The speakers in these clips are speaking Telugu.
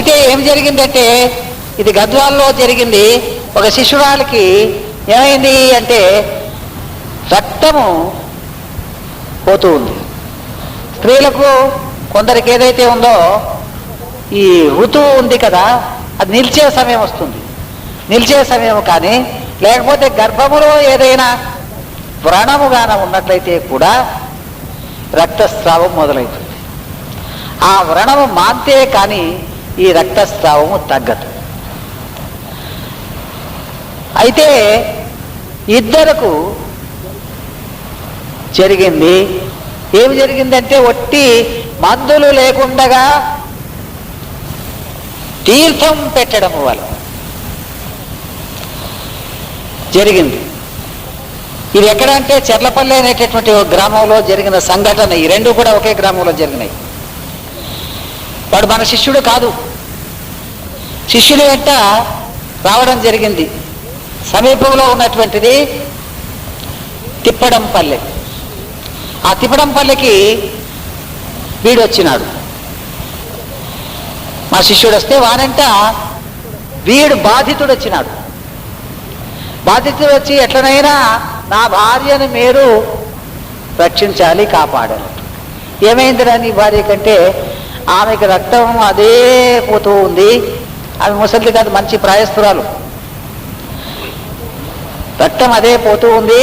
అయితే ఏం జరిగిందంటే ఇది గద్వాల్లో జరిగింది. ఒక శిశురాలకి ఏమైంది అంటే రక్తము పోతూ ఉంది. స్త్రీలకు కొందరికి ఏదైతే ఉందో ఈ ఋతువు ఉంది కదా అది నిలిచే సమయం వస్తుంది. నిలిచే సమయం కానీ లేకపోతే గర్భములో ఏదైనా వ్రణముగాన ఉన్నట్లయితే కూడా రక్తస్రావం మొదలవుతుంది ఆ వ్రణము మాంతే కానీ ఈ రక్తస్రావము తగ్గదు. అయితే ఇద్దరకు జరిగింది. ఏమి జరిగిందంటే ఒట్టి మందులు లేకుండగా తీర్థం పెట్టడం వల్ల జరిగింది. ఇది ఎక్కడంటే చెర్లపల్లి అనేటటువంటి గ్రామంలో జరిగిన సంఘటన. ఈ రెండు కూడా ఒకే గ్రామంలో జరిగినాయి. వాడు మన శిష్యుడు కాదు. శిష్యుని వెంట రావడం జరిగింది. సమీపంలో ఉన్నటువంటిది తిప్పడంపల్లె. ఆ తిప్పడంపల్లెకి వీడు వచ్చినాడు. మా శిష్యుడు వస్తే వానంట వీడు బాధితుడు వచ్చినాడు. బాధితుడు వచ్చి ఎట్లనైనా నా భార్యను మీరు రక్షించాలి కాపాడాలి. ఏమైందిరా నీ భార్య కంటే ఆమెకి రక్తం అదే పోతూ ఉంది. ఆమె ముసలిది కాదు మంచి ప్రాయస్తురాలు. రక్తం అదే పోతూ ఉంది.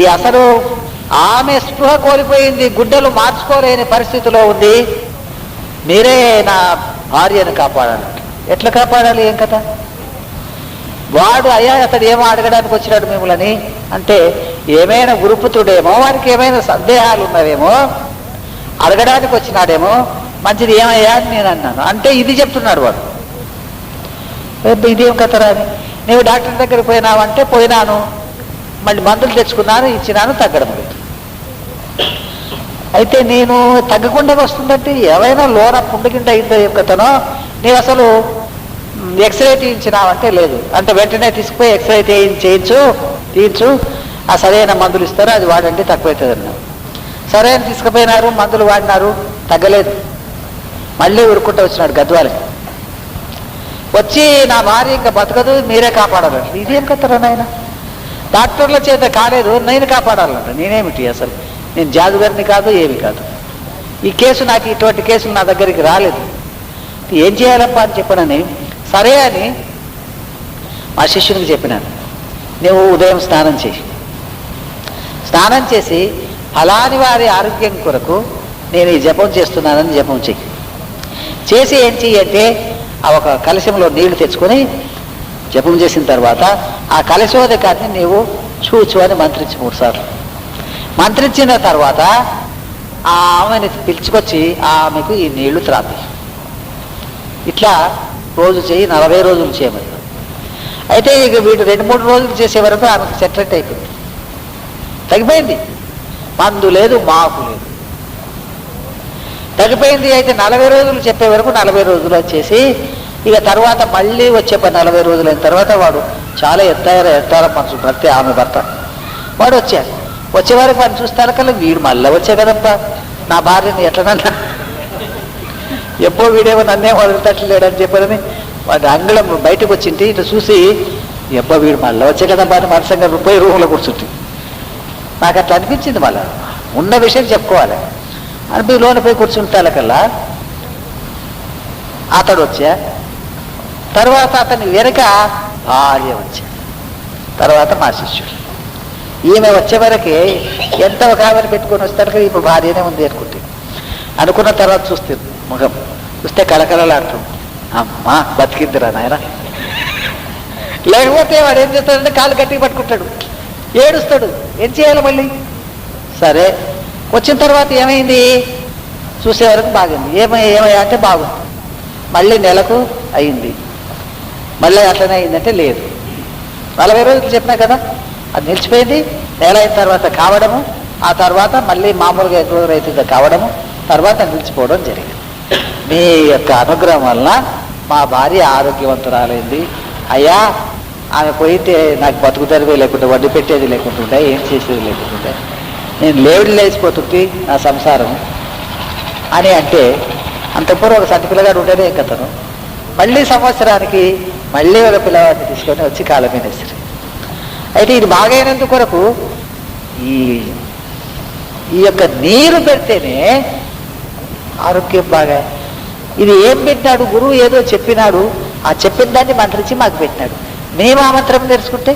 ఈ అసలు ఆమె స్పృహ కోల్పోయింది గుడ్డలు మార్చుకోలేని పరిస్థితిలో ఉంది. మీరే నా భార్యను కాపాడాలి. ఎట్లా కాపాడాలి ఏం కదా వాడు అయ్యా అతడు ఏమో అడగడానికి వచ్చినాడు మిమ్మల్ని అంటే ఏమైనా గురుపుత్రుడేమో వారికి ఏమైనా సందేహాలు ఉన్నవేమో అడగడానికి వచ్చినాడేమో మంచిది ఏమయ్యా? అని నేను అన్నాను. అంటే ఇది చెప్తున్నాడు వాడు. ఇదేం కథరా అని నేను డాక్టర్ దగ్గరికి పోయినావంటే పోయినాను. మళ్ళీ మందులు తెచ్చుకున్నాను ఇచ్చినాను తగ్గడం లేదు. అయితే నేను తగ్గకుండా వస్తుందంటే ఏమైనా లోన పుండు కింద అయిందో ఏం కథనో? నేను అసలు ఎక్స్రే తీయించినావంటే లేదు. అంటే వెంటనే తీసుకుపోయి ఎక్స్రే తీయి చేయించు తీయించు. ఆ సరైన మందులు ఇస్తారు అది వాడండి తక్కువైతుంది అన్నారు సరైన తీసుకుపోయినారు మందులు వాడినారు తగ్గలేదు. మళ్ళీ ఉరుక్కుంటూ వచ్చినాడు గద్వాలకి. వచ్చి నా భార్య ఇంకా బతకదు మీరే కాపాడాలంట ఇదేం కథరా నాయన? డాక్టర్ల చేత కాలేదు నేను కాపాడాలంట నేనేమిటి అసలు? నేను జాదుగారిని కాదు ఏమి కాదు. ఈ కేసు నాకు ఇటువంటి కేసులు నా దగ్గరికి రాలేదు. ఏం చేయాలప్పా అని చెప్పానని? సరే అని మా శిష్యునికి చెప్పినాను. నువ్వు ఉదయం స్నానం చేయి. స్నానం చేసి ఫలాని వారి ఆరోగ్యం కొరకు నేను ఈ జపం చేస్తున్నానని జపం చెయ్యి. చేసి ఏం చెయ్యంటే ఆ ఒక కలశంలో నీళ్ళు తెచ్చుకొని జపం చేసిన తర్వాత ఆ కలశోదకాన్ని నీవు చూచు అని మంత్రించి మూడు సార్లు. మంత్రించిన తర్వాత ఆ ఆమెని పిలుచుకొచ్చి ఆమెకు ఈ నీళ్ళు త్రాపి ఇట్లా రోజు చేయి నలభై రోజులు చేయమని. అయితే ఇక వీడు రెండు మూడు రోజులు చేసే వరకు ఆమెకు సెటరేట్ అయిపోయింది. తగ్గిపోయింది. మందు లేదు మాకు లేదు. తగ్గిపోయింది. అయితే నలభై రోజులు చెప్పే వరకు నలభై రోజులు వచ్చేసి ఇక తర్వాత మళ్ళీ వచ్చే పని నలభై రోజులు అయిన తర్వాత వాడు చాలా ఎత్తారా ఎత్తారా మనసు. భర్త ఆమె భర్త. వాడు వచ్చాడు. వచ్చే వరకు వాడిని చూస్తారు కల్లా వీడు మళ్ళీ వచ్చే కదప్పా నా భార్యని ఎట్లనన్నా. ఎప్పో వీడేమో నన్నే వదిలితట్లేడని చెప్పారని వాడి అంగళం బయటకు వచ్చింది. ఇట్లా చూసి ఎప్పో వీడు మళ్ళీ వచ్చే కదబ్బా అని మనసంగా పోయి రూమ్లో కూర్చుంటుంది నాకు అట్లా అనిపించింది మళ్ళా. ఉన్న విషయం చెప్పుకోవాలి. అని లోన పోయి కూర్చుంటాల కల్లా అతడు వచ్చా. తర్వాత అతని వెనుక భార్య వచ్చా. తర్వాత మా శిష్యుడు. ఈమె వచ్చే వరకే ఎంత ఒక ఆమెను పెట్టుకొని వస్తాడు కదా ఇప్పుడు భార్యనే ఉంది అనుకుంటే. అనుకున్న తర్వాత చూస్తే ముఖం. చూస్తే కలకలలాడుతుంది అమ్మా బతికిద్దిరా నాయన. లేకపోతే వాడు ఏం చేస్తాడంటే కాలు గట్టిగా పట్టుకుంటాడు. ఏడుస్తాడు. ఏం చేయాలి మళ్ళీ? సరే వచ్చిన తర్వాత ఏమైంది? చూసే వరకు బాగుంది. ఏమై ఏమయ్యా అంటే బాగుంది. మళ్ళీ నెలకు అయింది. మళ్ళీ అట్లనే అయిందంటే లేదు. నలభై రోజులు చెప్పినా కదా అది నిలిచిపోయింది. నెల అయిన తర్వాత కావడము ఆ తర్వాత మళ్ళీ మామూలుగా ఎక్కువ రైతుగా కావడము తర్వాత నిలిచిపోవడం జరిగింది. మీ యొక్క అనుగ్రహం వలన మా భార్య ఆరోగ్యవంతురాలైంది. అయ్యా ఆమె పోయితే నాకు బతుకు తెరివే లేకుండా వడ్డీ పెట్టేది లేకుంటుండే ఏం చేసేది లేకుంటుండే నేను లేవిడి లేచిపోతుంది నా సంసారం. అని అంటే అంత పూర్వం ఒక సంటి పిల్లగాడు ఉండేదే కథను మళ్ళీ సంవత్సరానికి మళ్ళీ ఒక పిల్లవాడిని తీసుకొని వచ్చి కాళ్ళ అయితే ఇది బాగైనందు కొరకు ఈ ఈ యొక్క నీరు పెడితేనే ఆరోగ్యం బాగా. ఇది ఏం పెట్టినాడు గురువు? ఏదో చెప్పినాడు. ఆ చెప్పిన దాన్ని మంత్రించి మాకు పెట్టినాడు. మేము ఆ మంత్రం తెలుసుకుంటే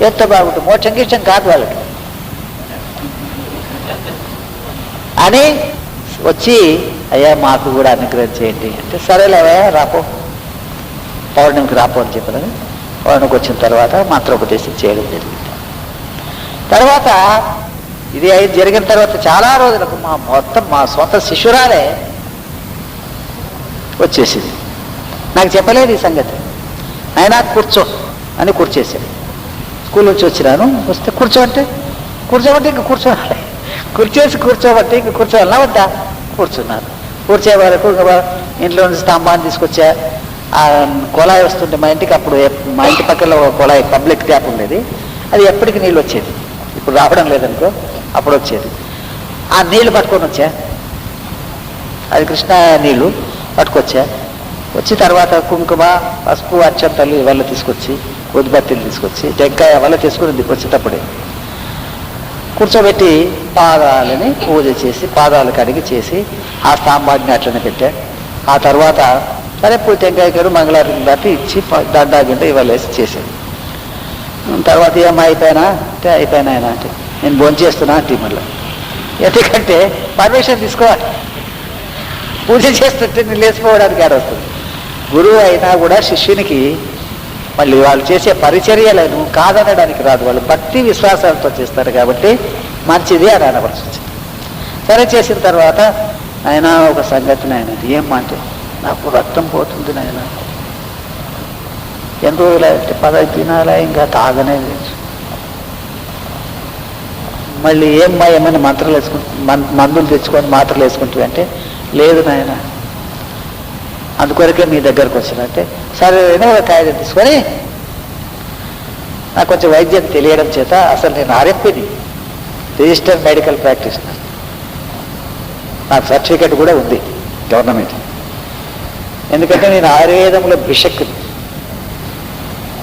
ఎంత బాగుంటుంది? మోక్షం గిష్టం కాదు వాళ్ళకి. అని వచ్చి అయ్యా మాకు కూడా అనుగ్రహం చేయండి. అంటే సరేలేవా రాపో. పౌర్ణమికి రాపో అని చెప్పాను పౌర్ణమికి వచ్చిన తర్వాత మంత్రోపదేశం చేయడం జరిగింది. తర్వాత ఇది అయి జరిగిన తర్వాత చాలా రోజులకు మా మొత్తం మా సొంత శిష్యురాలే వచ్చేసింది. నాకు చెప్పలేదు ఈ సంగతి. అయినా కూర్చో అని కూర్చేసాడు స్కూల్ నుంచి వచ్చినాను. వస్తే కూర్చోమంటే కూర్చోమంటే ఇంక కూర్చోవాలి కూర్చోసి కూర్చోబట్టి ఇంక కూర్చోవాలా వద్దా? కూర్చున్నారు కూర్చే వరకు ఇంట్లో నుంచి స్తంభాన్ని తీసుకొచ్చా. ఆ కుళాయి వస్తుంటే మా ఇంటికి అప్పుడు మా ఇంటి పక్కన ఒక కుళాయి పబ్లిక్ ట్యాప్ ఉండేది. అది ఎప్పటికి నీళ్ళు వచ్చేది. ఇప్పుడు రావడం లేదనుకో అప్పుడు వచ్చేది. ఆ నీళ్ళు పట్టుకొని వచ్చా. అది కృష్ణ నీళ్ళు పట్టుకొచ్చా. వచ్చి తర్వాత కుంకుమ పసుపు అచ్చంతలు ఇవల్ల తీసుకొచ్చి ఉద్బత్తిని తీసుకొచ్చి టెంకాయ వల్ల తీసుకుని వచ్చేటప్పుడే. కూర్చోబెట్టి పాదాలని పూజ చేసి పాదాలు కడిగి చేసి ఆ స్తంభాన్ని అట్లనే పెట్టా ఆ తర్వాత సరే పూజ టెంకాయ కడు మంగళారం దాటి ఇచ్చి ప- దండా గింట ఇవ్వలేసి చేసేది తర్వాత ఏమైనా అయిపోయినా? అంటే అయిపోయినా ఆయన అంటే నేను భోంచేస్తున్నా అంటే మళ్ళీ. ఎందుకంటే పర్మిషన్ తీసుకోవాలి. పూజ చేస్తుంటే నేను లేచిపోవడానికి ఆడ గురువు అయినా కూడా శిష్యునికి మళ్ళీ వాళ్ళు చేసే పరిచర్యలను కాదనడానికి రాదు. వాళ్ళు భక్తి విశ్వాసాలతో చేస్తారు కాబట్టి మంచిది అని అనవలసి వచ్చింది. సరే చేసిన తర్వాత ఆయన ఒక సంగతి నాయన ఏం అంటే నాకు రక్తం పోతుంది నాయన. ఎన్ని రోజులు అంటే పదహైదు దినాలా ఇంకా తాగనే లేదు. మళ్ళీ ఏమ్మా ఏమైనా మంత్రాలు వేసుకుంటు మందులు తెచ్చుకొని మాత్రలు వేసుకుంటుంది అంటే లేదు నాయన. అందుకొరకే మీ దగ్గరకు వచ్చినంటే సరే ఏదో ఒక కాగితం తీసుకొని నాకు కొంచెం వైద్యం తెలియడం చేత అసలు నేను ఆర్ఎంపీని రిజిస్టర్ మెడికల్ ప్రాక్టీషనర్. నాకు సర్టిఫికెట్ కూడా ఉంది గవర్నమెంట్. ఎందుకంటే నేను ఆయుర్వేదంలో బిషక్ని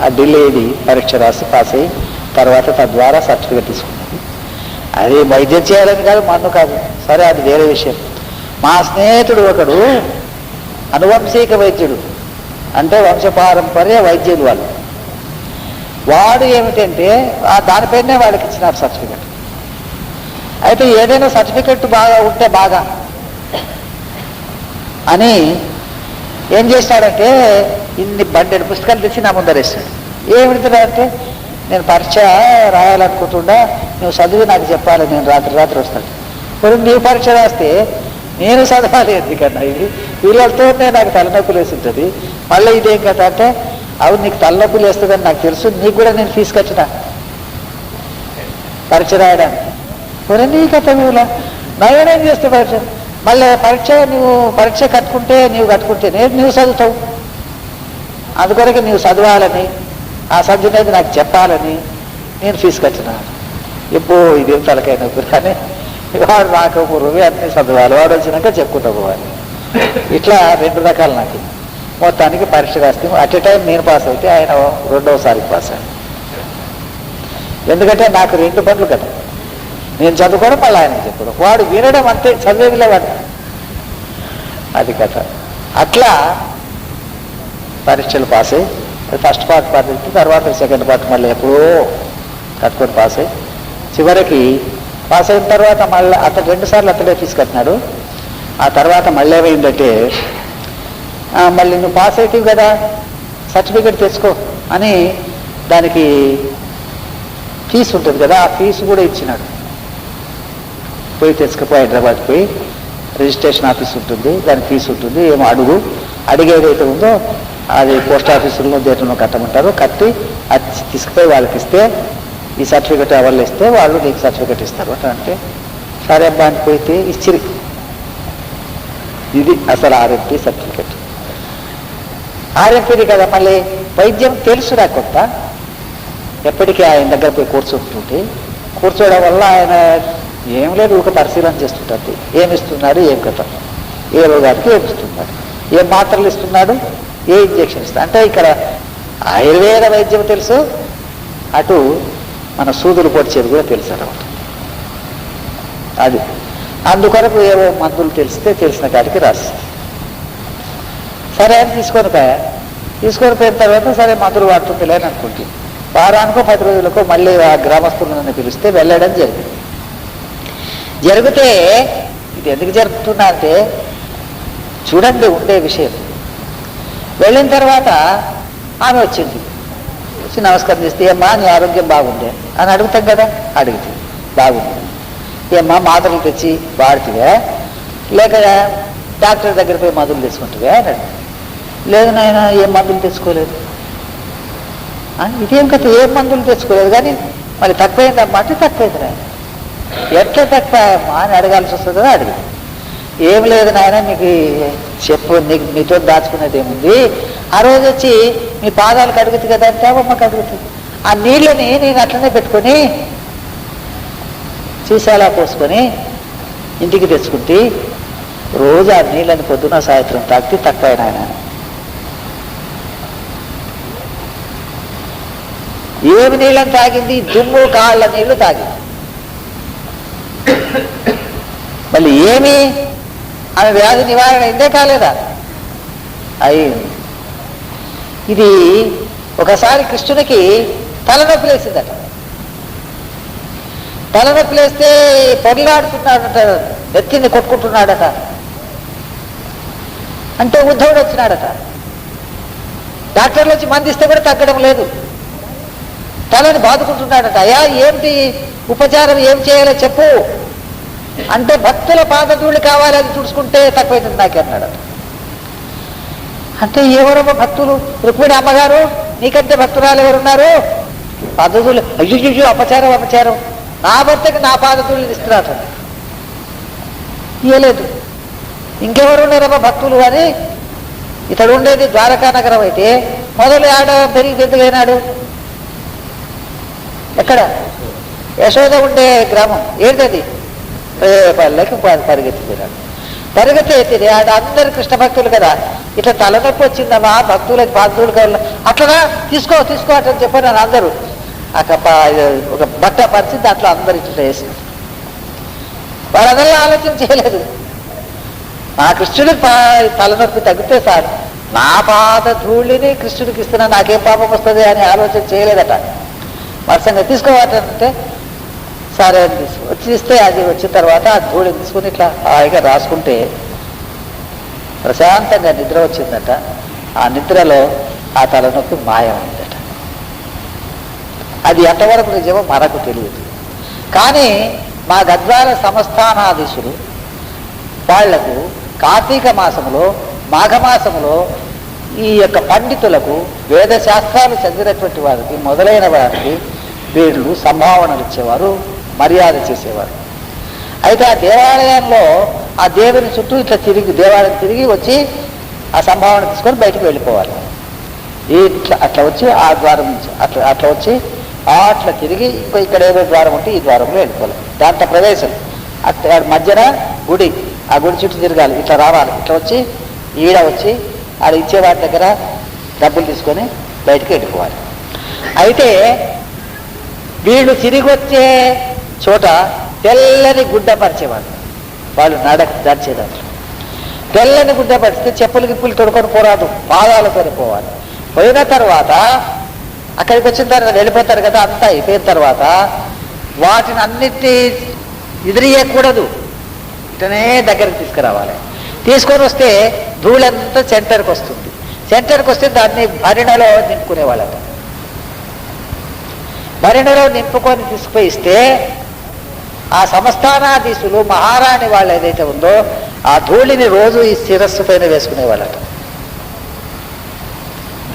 ఆ ఢిల్లీ పరీక్ష రాసి పాస్ అయ్యి తర్వాత తద్వారా సర్టిఫికెట్ తీసుకున్నాను. అది వైద్యం చేయాలని కాదు మన్ను కాదు. సరే అది వేరే విషయం. మా స్నేహితుడు ఒకడు అనువంశిక వైద్యుడు. అంటే వంశపారంపర్య వైద్యులు వాళ్ళు. వాడు ఏమిటంటే ఆ దానిపైనే వాళ్ళకి ఇచ్చినారు సర్టిఫికెట్. అయితే ఏదైనా సర్టిఫికెట్ బాగా ఉంటే బాగా. అని ఏం చేస్తాడంటే ఇన్ని బండెడు పుస్తకాలు తెచ్చి నా ముందర వేస్తాడు. ఏమిటిరా అంటే నేను పరీక్ష రాయాలనుకుంటుండా నువ్వు చదివి నాకు చెప్పాలి నేను రాత్రి రాత్రి వస్తాను. ఇప్పుడు నీ పరీక్ష రాస్తే నేను చదవాలి ఎందుకన్నా ఇది? వీళ్ళతోనే నాకు తలనొప్పి వేసి ఉంటుంది మళ్ళీ ఇదేం కదా అంటే అవును నీకు తలనొప్పులు వేస్తుందని నాకు తెలుసు నీకు కూడా నేను ఫీజు కట్టినా? పరీక్ష రాయడానికి. మరి నీ కథ వీళ్ళ నయనేం చేస్తే పరీక్ష? మళ్ళీ పరీక్ష నువ్వు పరీక్ష కట్టుకుంటే నీవు నేను నువ్వు చదువుతావు. అందుకొరకు నీవు చదవాలని ఆ సబ్జెక్ట్ అనేది నాకు చెప్పాలని నేను ఫీజు కట్టినాను ఎప్పుడు ఇదేం తలకైనా కానీ వాడు నాకు గురువు అన్ని చదవాలి. వాడు వచ్చినాక చెప్పుకుంటా పోవాలి. ఇట్లా రెండు రకాలు నాకు. మొత్తానికి పరీక్ష రాస్తే అట్ ఏ టైం నేను పాస్ అయితే ఆయన రెండవసారికి పాస్ అయ్యాను ఎందుకంటే నాకు రెండు పనులు కదా. నేను చదువుకోవడం మళ్ళీ ఆయన చెప్పడం. వాడు వినడం అంతే చదివేదిలే వాడు. అది కథ. అట్లా పరీక్షలు పాస్ అయ్యి ఫస్ట్ పార్ట్ పాస్ తర్వాత సెకండ్ పార్ట్ మళ్ళీ ఎప్పుడో కట్టుకొని పాస్ అయ్యి చివరికి పాస్ అయిన తర్వాత మళ్ళీ అతను రెండు సార్లు అతడే ఫీజు కట్టినాడు ఆ తర్వాత మళ్ళీ ఏమైందంటే మళ్ళీ నువ్వు పాస్ అవుతావు కదా సర్టిఫికెట్ తెచ్చుకో అని దానికి ఫీజు ఉంటుంది కదా ఆ ఫీజు కూడా ఇచ్చినాడు. పోయి తెచ్చుకపోయి హైదరాబాద్ పోయి రిజిస్ట్రేషన్ ఆఫీస్ ఉంటుంది దాని ఫీజు ఉంటుంది ఏమో అడుగు. అడిగేది అయితే ఉందో అది పోస్ట్ ఆఫీసులో దేటంలో కట్టమంటారు కట్టి అది తీసుకుపోయి వాళ్ళకి ఇస్తే ఈ సర్టిఫికెట్ ఎవరు ఇస్తే వాళ్ళు నీకు సర్టిఫికెట్ ఇస్తారు. అట్లా అంటే సరే అబ్బా అని పోయితే ఇచ్చిరి. ఇది అసలు ఆర్ఎంపీ సర్టిఫికెట్ ఆర్ఎంపీది కదా మళ్ళీ వైద్యం తెలుసురా కొత్త. ఎప్పటికీ ఆయన దగ్గర పోయి కూర్చుంటుంటే కూర్చోవడం వల్ల ఆయన ఏం లేదు ఒక పరిశీలన చేస్తుంటుంది ఏమి ఇస్తున్నారు ఏం కథ. ఏ రోగానికి ఏమి ఏ మాత్రలు ఇస్తున్నాడు ఏ ఇంజెక్షన్ ఇస్తా అంటే ఇక్కడ ఆయుర్వేద వైద్యం తెలుసు అటు మన సూదులు పొడిచేది కూడా తెలుసు అన్నమాట అది. అందుకొరకు ఏవో మందులు తెలిస్తే తెలిసిన కాడికి రాస్తుంది. సరే అని తీసుకొని పోయా. తీసుకొని పోయిన తర్వాత సరే మందులు వాడుతుంది అని అనుకుంటే వారానికో పది రోజులకో మళ్ళీ ఆ గ్రామస్తులను పిలిస్తే వెళ్ళడం జరిగింది. జరిగితే ఇది ఎందుకు జరుగుతున్నా అంటే చూడండి ఉండే విషయం. వెళ్ళిన తర్వాత ఆమె వచ్చింది. వచ్చి నమస్కారం చేస్తే ఏమ్మా నీ ఆరోగ్యం బాగుండే అని అడుగుతాం కదా అడుగుతుంది బాగుంది. ఏమ్మా మాత్రలు తెచ్చి వాడుతువే? లేక డాక్టర్ దగ్గర పోయి మందులు తెచ్చుకుంటువే? అని అడిగింది. లేదు నాయన ఏం మందులు తెచ్చుకోలేదు? ఇదేం కథ? ఏం మందులు తెచ్చుకోలేదు? కానీ మళ్ళీ తక్కువైందమ్మా అంటే తక్కువైంది నాయన. ఎట్లా తక్కువ? అమ్మా అని అడగాల్సి వస్తుంది కదా అడిగి. ఏం లేదు నాయన మీకు చెప్పు నీకు మీతో దాచుకునేది ఏముంది? ఆ రోజు వచ్చి మీ పాదాలు కడుగుతుంది కదా అంటే అమ్మ కడుగుతుంది. ఆ నీళ్ళని నేను అట్లనే పెట్టుకొని సీసాలా పోసుకొని ఇంటికి తెచ్చుకుంటే రోజు ఆ నీళ్ళని పొద్దున సాయంత్రం తాగితే తక్కువ నాయన. ఏమి నీళ్ళని తాగింది? దుమ్ము కాళ్ళ నీళ్ళు తాగింది. మళ్ళీ ఏమి? ఆమె వ్యాధి నివారణ అయిందే కాలేదా? అయింది. ఇది ఒకసారి కృష్ణునికి తలనొప్పి లేచిందట తలనొప్పి లేస్తే పొరలాడుతున్నాడట నెత్తిని కొట్టుకుంటున్నాడట. అంటే ఉద్ధవుడు వచ్చినాడట. డాక్టర్లు వచ్చి మందిస్తే కూడా తగ్గడం లేదు. తలని బాదుకుంటున్నాడట. అయ్యా ఏమిటి ఉపచారం ఏం చేయాలో చెప్పు. అంటే భక్తుల పాదధూళి కావాలి అది చూసుకుంటే తక్కువైతుంది నాకే అన్నాడు అంటే ఎవరమ్మ భక్తులు? రుక్మిణి అమ్మగారు? నీకంటే భక్తురాలు ఎవరున్నారు? పద్ధతులు అయ్యుజు అపచారం అపచారం. నా భర్తకి నా పాదధూళి ఇస్తున్నాడు ఇయ్యలేదు. ఇంకెవరు ఉన్నారమ్మా భక్తులు అని? ఇతడు ఉండేది ద్వారకా నగరం అయితే మొదలు ఆడ పెరిగి పెద్దగైనాడు ఎక్కడ? యశోద ఉండే గ్రామం. ఏంటది? పల్లెకి పరిగెత్తిపోయినాడు. పరిగెత్తి ఎత్తింది ఆడ అందరు కృష్ణ భక్తులు కదా. ఇట్లా తలనొప్పి వచ్చిందమ్మా భక్తులకి బాధ్యులు కదా అట్లా తీసుకో తీసుకో అట్లా చెప్పారు నన్ను అందరూ. ఆ ఒక బట్ట పరిచి దాంట్లో అందరు ఇట్లా వేసింది. వాళ్ళందరూ ఆలోచన చేయలేదు. నా కృష్ణుడికి తలనొప్పి తగ్గితే సార్ నా పాద ధూళిని కృష్ణుడికి ఇస్తున్నా నాకేం పాపం వస్తుంది అని ఆలోచన చేయలేదట. వర్షంగా తీసుకోవాలంటే సరే అని తీసుకు వచ్చి ఇస్తే అది వచ్చిన తర్వాత ఆ ధూళిని తీసుకుని ఇట్లా హాయిగా రాసుకుంటే ప్రశాంతంగా నిద్ర వచ్చిందట. ఆ నిద్రలో ఆ తలనొప్పి మాయమైందట. అది ఎంతవరకు నిజమో మనకు తెలియదు. కానీ మా గద్వాల సంస్థానాధీశులు వాళ్ళకు కార్తీక మాసంలో మాఘమాసంలో ఈ యొక్క పండితులకు వేద శాస్త్రాలు చదివినటువంటి వారికి మొదలైన వారికి వీళ్ళు సంభావనలు ఇచ్చేవారు. మర్యాద చేసేవారు. అయితే ఆ దేవాలయంలో ఆ దేవుని చుట్టూ ఇట్లా తిరిగి దేవాలయం తిరిగి వచ్చి ఆ సంభావన తీసుకొని బయటికి వెళ్ళిపోవాలి. ఇట్లా అట్లా వచ్చి ఆ ద్వారం నుంచి అట్లా అట్లా వచ్చి ఆ అట్లా తిరిగి ఇంకో ఇక్కడ ఏదో ద్వారం ఉంటే ఈ ద్వారంలో వెళ్ళిపోవాలి. దాంట్లో ప్రవేశం. అట్లా మధ్యన గుడి. ఆ గుడి చుట్టూ తిరగాలి. ఇట్లా రావాలి. ఇట్లా వచ్చి ఈడ వచ్చి ఆడ ఇచ్చేవాడి దగ్గర డబ్బులు తీసుకొని బయటికి వెళ్ళిపోవాలి. అయితే వీళ్ళు తిరిగి వచ్చే చోట తెల్లని గుడ్డ పరిచేవాళ్ళు. వాళ్ళు నడక నడిచేదాంట్లో తెల్లని గుడ్డ పరిస్తే చెప్పులు గిప్పులు తొడుకొని పోరాదు పాదాలతో పోవాలి. పోయిన తర్వాత అక్కడికి వచ్చిన తర్వాత వెళ్ళిపోతారు కదా అంతా అయిపోయిన తర్వాత వాటిని అన్నిటినీ ఎదిరియకూడదు. ఇటనే దగ్గరికి తీసుకురావాలి. తీసుకొని వస్తే ధూళంతా సెంటర్కి వస్తుంది. సెంటర్కి వస్తే దాన్ని భరిణలో నింపుకునేవాళ్ళట. భరిణలో నింపుకొని తీసుకుపోయిస్తే ఆ సంస్థానాధీశులు మహారాణి వాళ్ళు ఏదైతే ఉందో ఆ ధూళిని రోజు ఈ శిరస్సు పైన వేసుకునేవాళ్ళట.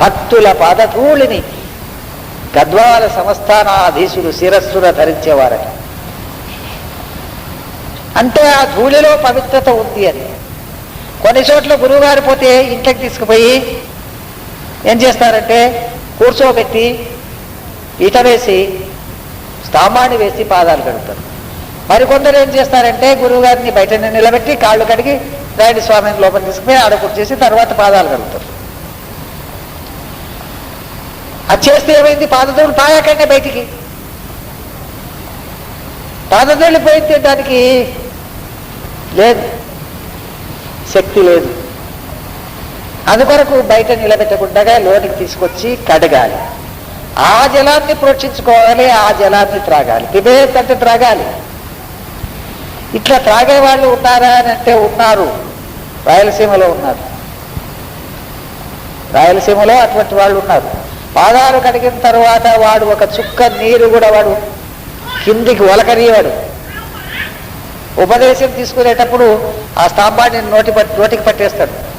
భక్తుల పాదధూళిని గద్వాల సంస్థానాధీశులు శిరస్సున ధరించేవారట. అంటే ఆ ధూళిలో పవిత్రత ఉంది అని. కొన్ని చోట్ల గురువుగారు పోతే ఇంట్లోకి తీసుకుపోయి ఏం చేస్తారంటే కూర్చోబెట్టి ఈట వేసి స్తంభాన్ని వేసి పాదాలు కడుగుతారు. మరికొందరు ఏం చేస్తారంటే గురువుగారిని బయటనే నిలబెట్టి కాళ్ళు కడిగి రాయుడు స్వామిని లోపల తీసుకుపోయి ఆడ చేసి తర్వాత పాదాలు కడుగుతారు. అది చేస్తే ఏమైంది? పాదధూళి తాగాకంటే బయటికి. పాదధూళి పోయితే దానికి లేదు. శక్తి లేదు. అందుకొరకు బయట నిలబెట్టకుండా లోనికి తీసుకొచ్చి కడగాలి. ఆ జలాన్ని ప్రోక్షించుకోవాలి ఆ జలాన్ని త్రాగాలి. పిబేత్ అంటే త్రాగాలి. ఇట్లా త్రాగే వాళ్ళు ఉన్నారా అని అంటే ఉన్నారు. రాయలసీమలో ఉన్నారు. రాయలసీమలో అటువంటి వాళ్ళు ఉన్నారు. పాదాలు కడిగిన తర్వాత వాడు ఒక చుక్క నీరు కూడా వాడు కిందికి ఒలకనివాడు ఉపదేశం తీసుకునేటప్పుడు ఆ స్తంభాన్ని నోటి నోటికి పట్టేస్తాడు.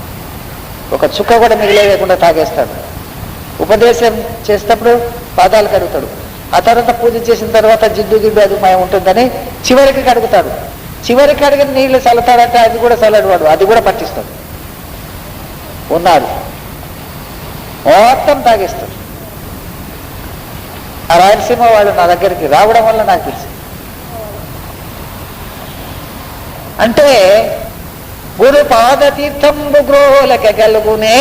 ఒక చుక్క కూడా మిగిలేయకుండా తాగేస్తాడు. ఉపదేశం చేసేటప్పుడు పాదాలు కడుగుతాడు. ఆ తర్వాత పూజ చేసిన తర్వాత జిడ్డు గిడ్డు అది మయం ఉంటుందని చివరికి కడుగుతాడు. చివరికి కడిగిన నీళ్ళు చల్లతాడంటే అది కూడా చల్లడు వాడు అది కూడా పట్టిస్తాడు ఉన్నాడు మొత్తం తాగేస్తాడు. ఆ రాయలసీమ వాళ్ళు నా దగ్గరికి రావడం వల్ల నాకు తెలిసింది అంటే గురు పాదతీర్థంబు గ్రోలక కలుగునే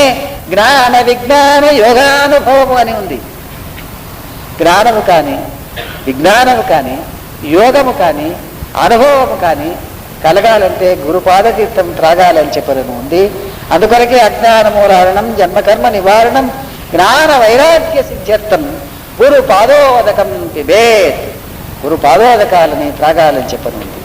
జ్ఞాన విజ్ఞాన యోగానుభవము అని ఉంది. జ్ఞానము కానీ విజ్ఞానము కానీ యోగము కానీ అనుభవం కానీ కలగాలంటే గురుపాదతీర్థం త్రాగాలని చెప్పడం ఉంది. అందుకొరకే అజ్ఞానమూలారణం జన్మకర్మ నివారణం జ్ఞాన వైరాగ్య సిద్ధ్యర్థం గురు పాదోదకం పిబేత్. గురు పాదోదకాలని త్రాగాలని చెప్పనుంది